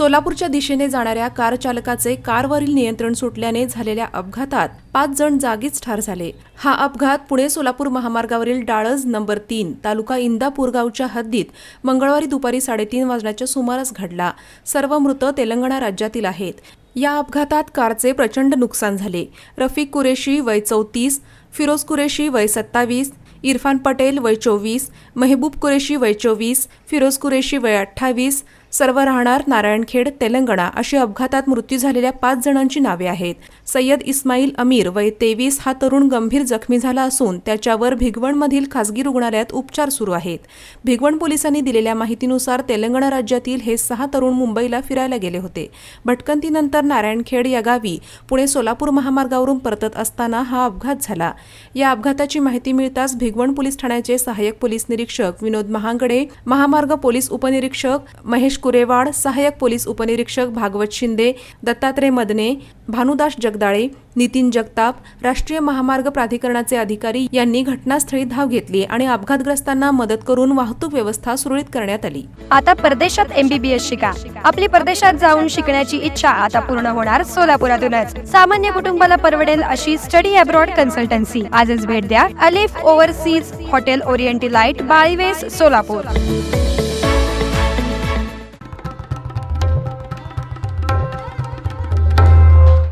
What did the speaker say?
सोलापूरच्या दिशेने जाणाऱ्या कार चालकाचे कारवरील नियंत्रण सुटल्याने झालेल्या अपघातात पाच जण जागीच ठार झाले. हा अपघात पुणे सोलापूर महामार्गावरील डाळज नंबर तीन तालुका इंदापूर गावच्या हद्दीत मंगळवारी दुपारी साडेतीन वाजण्याच्या सुमारास घडला. सर्व मृत तेलंगणा राज्यातील आहेत. या अपघातात कारचे प्रचंड नुकसान झाले. रफिक कुरेशी वय चौतीस फिरोज कुरेशी वय सत्तावीस इरफान पटेल वय चोवीस मेहबूब कुरेशी वय चोवीस फिरोज कुरेशी वय अठ्ठावीस सर्व राहणार नारायणखेड तेलंगणा अशी अपघातात मृत्यू झालेल्या पाच जणांची नावे आहेत. सय्यद इस्माईल अमीर वय तेवीस हा तरुण गंभीर जखमी झाला असून त्याच्यावर भिगवणमधील खासगी रुग्णालयात उपचार सुरू आहेत. भिगवण पोलिसांनी दिलेल्या माहितीनुसार तेलंगणा राज्यातील हे सहा तरुण मुंबईला फिरायला गेले होते. भटकंतीनंतर नारायणखेड या गावी पुणे सोलापूर महामार्गावरून परतत असताना हा अपघात झाला. या अपघाताची माहिती मिळताच भिगवण पोलीस ठाण्याचे सहाय्यक पोलीस निरीक्षक विनोद महांगडे महामार्ग पोलीस उपनिरीक्षक महेश कुरेवाड सहाय्यक पोलीस उपनिरीक्षक भागवत शिंदे दत्तात्रय मदने भानुदास जगदाळे नितीन जगताप राष्ट्रीय महामार्ग प्राधिकरणाचे अधिकारी यांनी घटनास्थळी धाव घेतली आणि अपघातग्रस्तांना मदत करून वाहतूक व्यवस्था सुरळीत करण्यात आली. आता परदेशात एमबीबीएस शिका. आपली परदेशात जाऊन शिकण्याची इच्छा आता पूर्ण होणार सोलापुरातूनच. सामान्य कुटुंबाला परवडेल अशी स्टडी अब्रॉड कन्सल्टन्सी. आजच भेट द्या अलिफ ओव्हरसीज हॉटेल ओरिएंटी लाइट बाळीवेस सोलापूर.